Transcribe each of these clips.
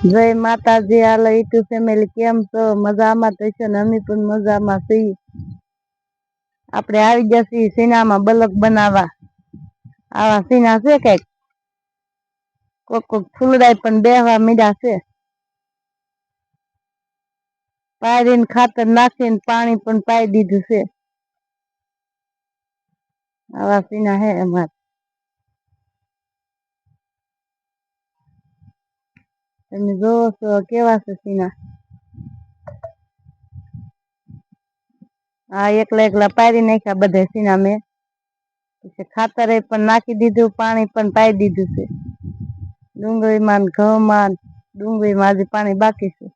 જય માતાજી, હાલો YouTube family કેમ છો? મજામાં તો છે અમે પણ મજામાં છીએ. આપણે આવી ગયા છીએ સીનામાં બલક બનાવવા. આવા સીના છે કંઈક? કોક કોક ફૂલડાય પણ બેહવા મીડા છે. પાડીને ખાતર નાખીને પાણી પણ પાઈ દીધું છે. આવા સીના હે અમારે. તમે જોવો છો કેવા છે સીના? હા એકલા એકલા પાડી નાખ્યા બધા સીના મેં. પછી ખાતર પણ નાખી દીધું, પાણી પણ પાઈ દીધું છે. ડુંગળીમાં ઘઉંમાં ડુંગળીમાં હજી પાણી બાકી છે.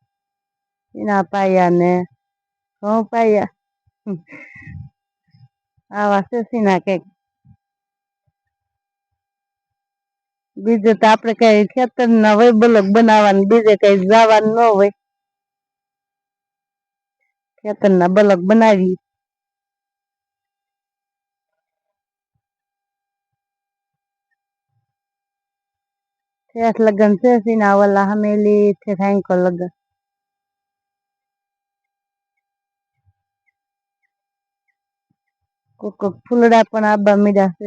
સીના પાયા ને ઘઉં પાયા. આવા છે સીના કંઈક. બીજું તો આપણે કઈ ખેતર ના હોય બલક બનાવવાનું, બીજે કઈ જવાનું ન હોય. ખેતર ના બલક બનાવી શેઠ લગન છે સીના વાલા હમેલી છે આંકો લગન. કોક ફૂલડા પણ આબા મીડા છે.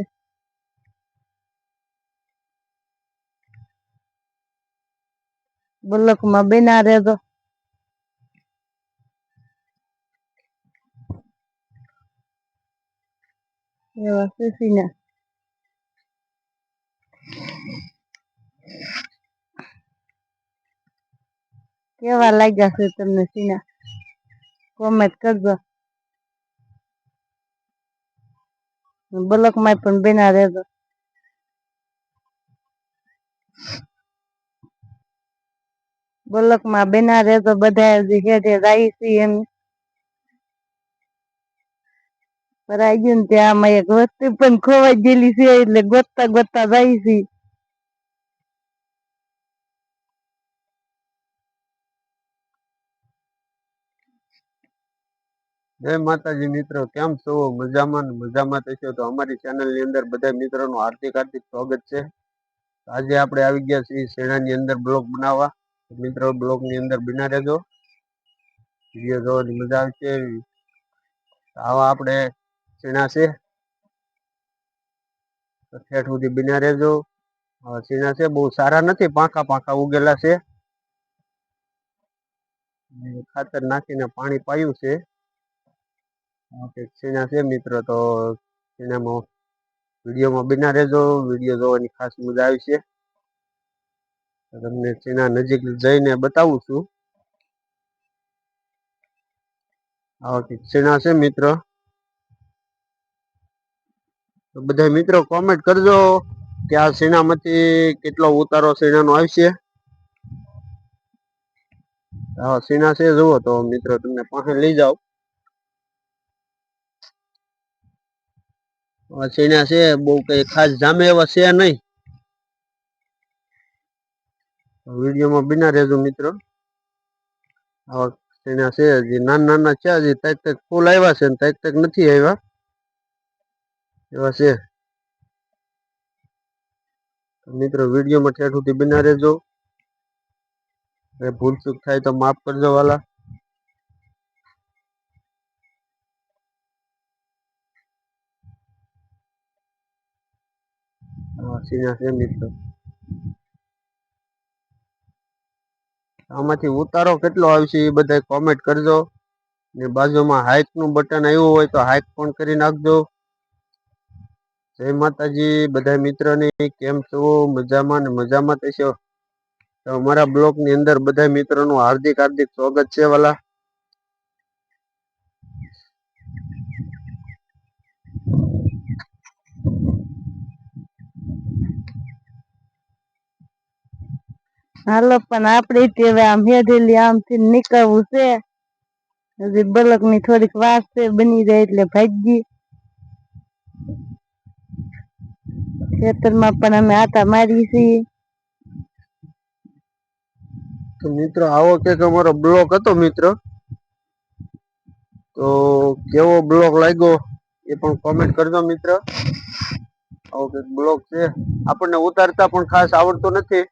બલકમાં બેના રહેજો. એવા છે સીના કેવા લાગ્યા છે તમને સીના કોમેન્ટ કરજો. બલકમાં પણ બેના રહેજો. બલકમાં બેના તો બધા હેઠે જાય છે એમ. ત્યાં આમાં એક વસ્તુ પણ ખોવાઈ ગયેલી છે, એટલે ગોતતા ગોતતા જાય છે. જય માતાજી મિત્રો, કેમ છો? મજામાં મજામાં થશો તો અમારી ચેનલની અંદર બધા મિત્રોનું હાર્દિક હાર્દિક સ્વાગત છે. આજે આપણે આવી ગયા છીએ શેણાની અંદર બ્લોગ બનાવવા. મિત્રો, બ્લોગની અંદર બિના રહેજો. વીડિયો જોવાની મજા આવશે. આવા આપણે શેણા છે? ઠેઠ સુધી બિના રહેજો. આવા છે? બહુ સારા નથી, પાંખા પાંખા ઉગેલા છે. ખાતર નાખીને પાણી પાયું છે. ઓકે છે મિત્રો? તો શેણામાં વિડીયોમાં બિના રહેજો. વીડિયો જોવાની ખાસ મજા આવી છે. તમને તેના નજીક જઈને બતાવું છું. આવા કંઈક છે. મિત્રો? બધા મિત્રો કોમેન્ટ કરજો કે આ શેણામાંથી કેટલો ઉતારો સેનાનો આવશે. હા શેણા છે જુઓ તો મિત્રો, તમને પાસે લઈ જાઓ. સેના છે, બહુ કઈ ખાસ જામે એવા છે નહીં. વિડીયોમાં બિના રહેજો મિત્રો. આવા શેણા છે હજી નાના નાના છે, હજી તક તક ફૂલ આવ્યા છે ને તક તક નથી આવ્યા. એવા છે. મિત્રો વિડીયોમાં ઠેઠ સુધી બિના રહેજો. ભૂલ ચૂક થાય તો માફ કરજો વાલા. સીના છે મિત્રો? આમાંથી ઉતારો કેટલો આવશે એ બધા કોમેન્ટ કરજો. ને બાજુમાં હાઇકનું બટન આવ્યું હોય તો હાઇક પણ કરી નાખજો. જય માતાજી. બધા મિત્રોને કેમ છો? મજામાં ને મજામાં થશો તો અમારા બ્લોગની અંદર બધા મિત્રોનું હાર્દિક હાર્દિક સ્વાગત છે વાલા. હાલો, પણ આપણે હવે આમ હેઠેલી આમથી નીકળવું છે. હજી બલકની થોડીક વાસ છે, બની જાય એટલે ભાગી. ખેતરમાં પણ અમે આટા મારી છીએ. તો મિત્રો, આવો કે અમારો બ્લોક હતો મિત્રો? તો કેવો બ્લોક લાગ્યો એ પણ કોમેન્ટ કરજો મિત્ર. આવો કંઈક બ્લોક છે. આપણને ઉતારતા પણ ખાસ આવડતો નથી.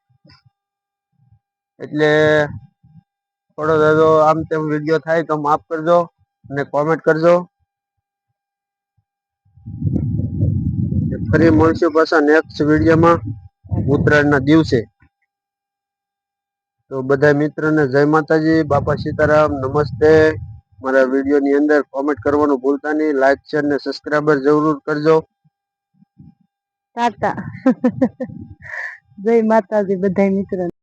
એટલે થોડો દાદો આમ તેમ વીડિયો થાય તો માફ કરજો અને કોમેન્ટ કરજો. ફરી મળશું પાછા નેક્સ્ટ વિડીયોમાં ઉત્તરાયણના દિવસે. તો બધા મિત્રોને જય માતાજી, બાપા સીતારામ, નમસ્તે. મારા વિડીયોની અંદર કોમેન્ટ કરવાનું ભૂલતા નહીં. લાઈક શેર ને સબસ્ક્રાઈબર જરૂર કરજો. ટાટા. જય માતાજી બધા મિત્રો